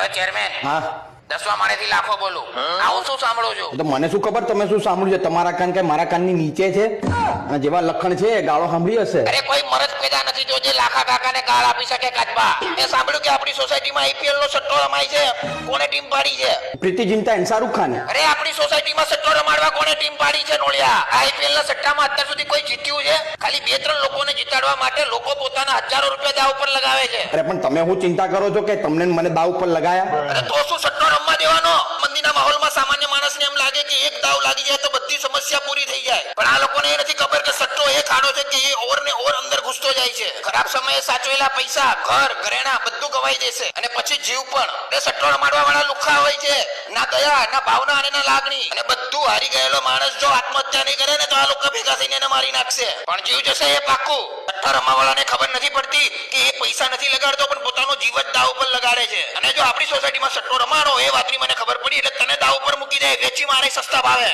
Hello chairman હા. દસમા માળેથી લાખો બોલું. આવું શું સાંભળું છું તો મને શું ખબર? તમે શું સાંભળ્યું છે? તમારા કાન કે મારા કાનની નીચે છે? અને જેવા લખણ છે ગાળો સાંભળી હશે? અરે કોઈ મરદ પેદા નથી જો જે લાખા કાકાને ગાળ આપી શકે કાચબા. એ સાંભળ્યું કે આપણી સોસાયટીમાં આઈપીએલ નો સટ્ટો રમાય છે. કોને ટીમ પાડી છે? પ્રીતિ ચિંતા એન્ડ શાહરૂખ ખાન. અરે આપણી સોસાયટીમાં સટ્ટો રમાડવા કોને ટીમ પાડી છે નોળિયા? આઈપીએલ ના સટ્ટામાં અત્યાર સુધી કોઈ જીત્યું છે? ખાલી બે ત્રણ લોકોને જીતાડવા માટે લોકો પોતાના હજારો રૂપિયા દાવ ઉપર લગાવે છે. અરે પણ તમે હું ચિંતા કરો છો કે તમને મને દાવ ઉપર લગાયા? અરે તો શું સમસ્યા પૂરી થઈ જાય. પણ આ લોકોને એ નથી ખબર કે સટ્ટો એ ખાડો છે કે એ ઓર ને ઓર અંદર ઘૂસતો જાય છે. ખરાબ સમયે સાચવેલા પૈસા, ઘર, ઘરેણા બધું ગવાઈ દેશે અને પછી જીવ પણ. એ સટ્ટો રમાડવા વાળા લુખા હોય છે. ના દયા, ના ભાવના અને ના લાગણી. અને બધું હારી ગયેલો માણસ જો આત્મહત્યા નહીં કરે ને તો આ લોકો ભેગા થઈને એને મારી નાખશે. પણ જીવ જશે એ પાક્કું સટ્ટા રમવાવાળાને ખબર નથી પડતી કે એ પૈસા નથી લગાડતો, પણ પોતાનો જીવ જ દાવ ઉપર લગાડે છે. અને જો આપણી સોસાયટીમાં સટ્ટો રમાડો, એ વાતની મને ખબર પડી એટલે તને દાવ ઉપર મૂકી દે. વેચી મારે સસ્તા ભાવે.